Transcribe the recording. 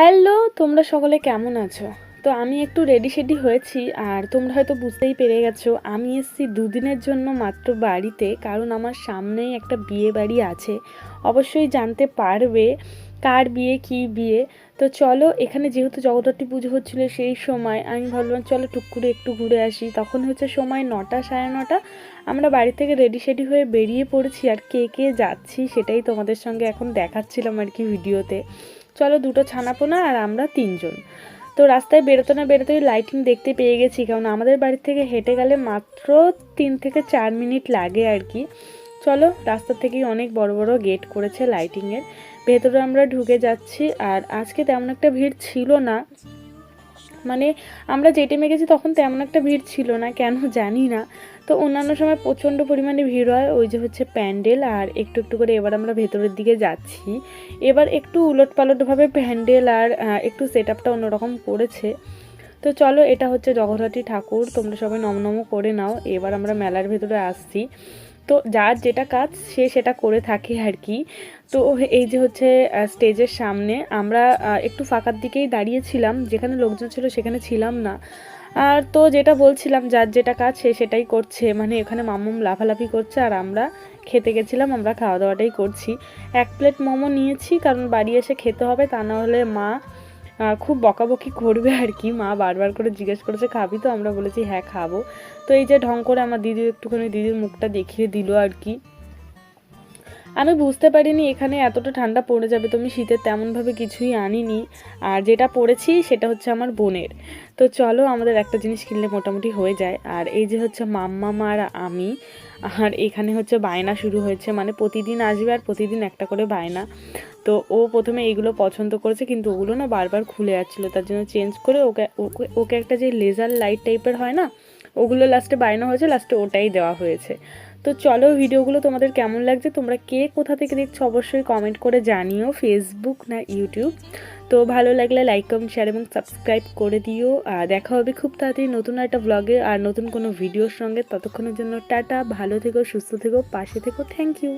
Hello, তোমরা সকলে কেমন আছো? তো আমি একটু রেডি শেডি হয়েছি, আর তোমরা হয়তো বুঝতেই পেরে গেছো, আমি এসেছি দুদিনের জন্য মাত্র বাড়িতে, কারণ আমার সামনেই একটা বিয়ে বাড়ি আছে। অবশ্যই জানতে পারবে কার বিয়ে, কি বিয়ে। তো চলো, এখানে যেহেতু জগদ্ধাত্রী পুজো হচ্ছিল সেই সময়, আমি ভাবলাম চলো টুক করে একটু ঘুরে আসি। তখন হচ্ছে সময় নটা, সাড়ে নটা, আমরা বাড়ি থেকে রেডি শেডি হয়ে বেরিয়ে পড়েছি, আর কে কে যাচ্ছি সেটাই তোমাদের সঙ্গে এখন দেখাচ্ছিলাম আর কি ভিডিওতে। চলো দুটো ছানাপোনা আর আমরা তিনজন। তো রাস্তায় বেরোতে না বেরোতেই লাইটিং দেখতে পেয়ে গেছি, কারণ আমাদের বাড়ি থেকে হেঁটে গেলে মাত্র তিন থেকে চার মিনিট লাগে আর কি। চলো রাস্তা থেকেই অনেক বড় বড় গেট করেছে লাইটিংয়ের ভেতরে আমরা ঢুকে যাচ্ছি আর আজকে তেমন একটা ভিড় ছিল না। মানে আমরা যে টাইমে গেছি তখন তেমন একটা ভিড় ছিল না, কেন জানি না। তো অন্যান্য সময় প্রচণ্ড পরিমাণে ভিড় হয়, ওই যে হচ্ছে প্যান্ডেল আর একটু একটু করে এবার আমরা ভেতরের দিকে যাচ্ছি। এবার একটু উলট পালটভাবে প্যান্ডেল আর একটু সেট আপটা অন্যরকম করেছে। তো চলো, এটা হচ্ছে জগদ্ধাত্রী ঠাকুর, তোমরা সবাই নমনম করে নাও। এবার আমরা মেলার ভেতরে আসছি। তো যার যেটা কাজ সে সেটা করে থাকে আর কি। তো এই যে হচ্ছে স্টেজের সামনে আমরা একটু ফাঁকার দিকেই দাঁড়িয়েছিলাম যেখানে লোকজন ছিল সেখানে ছিলাম না। আর তো যেটা বলছিলাম, যার যেটা কাজ সে সেটাই করছে। মানে এখানে মামুম লাফালাফি করছে আর আমরা খেতে গেছিলাম, আমরা খাওয়া দাওয়াটাই করছি। এক প্লেট মোমো নিয়েছি, কারণ বাড়ি এসে খেতে হবে, তা না হলে মা খুব বকাবকি করবে আর কি। মা বারবার করে জিজ্ঞেস করেছে, খাবি তো? আমরা বলেছি হ্যাঁ খাব। তো এই যে ঢং করে আমার দিদি একটুখানি দিদির মুখটা দেখিয়ে দিল আর কি। আমি বুঝতে পারিনি এখানে এতটা ঠান্ডা পড়ে যাবে তো আমি শীতের তেমনভাবে কিছুই আনিনি। আর যেটা পড়েছি সেটা হচ্ছে আমার বোনের। তো চলো আমাদের একটা জিনিস কিনলে মোটামুটি হয়ে যায়। আর এই যে হচ্ছে মাম্মা আর আমি, আর এখানে হচ্ছে বায়না শুরু হয়েছে। মানে প্রতিদিন আসবে আর প্রতিদিন একটা করে বায়না। তো ও প্রথমে এইগুলো পছন্দ করেছে, কিন্তু ওগুলো না বারবার খুলে যাচ্ছিল। তার জন্য চেঞ্জ করে ওকে ওকে ওকে একটা যে লেজার লাইট টাইপের হয় না, ওগুলো লাস্টে বায়না হয়েছে লাস্টে ওটাই দেওয়া হয়েছে। তো চলো ভিডিওগুলো তোমাদের কেমন লাগছে? তোমরা কে কোথা থেকে দেখছ অবশ্যই কমেন্ট করে জানিও ফেসবুক না ইউটিউব তো ভালো লাগলে লাইক কমেন্ট শেয়ার এবং সাবস্ক্রাইব করে দিও। আর দেখা হবে খুব তাড়াতাড়ি নতুন একটা ব্লগে আর নতুন কোনো ভিডিওর সঙ্গে। ততক্ষণের জন্য টাটা, ভালো থেকো, সুস্থ থেকো, পাশে থেকো। Thank you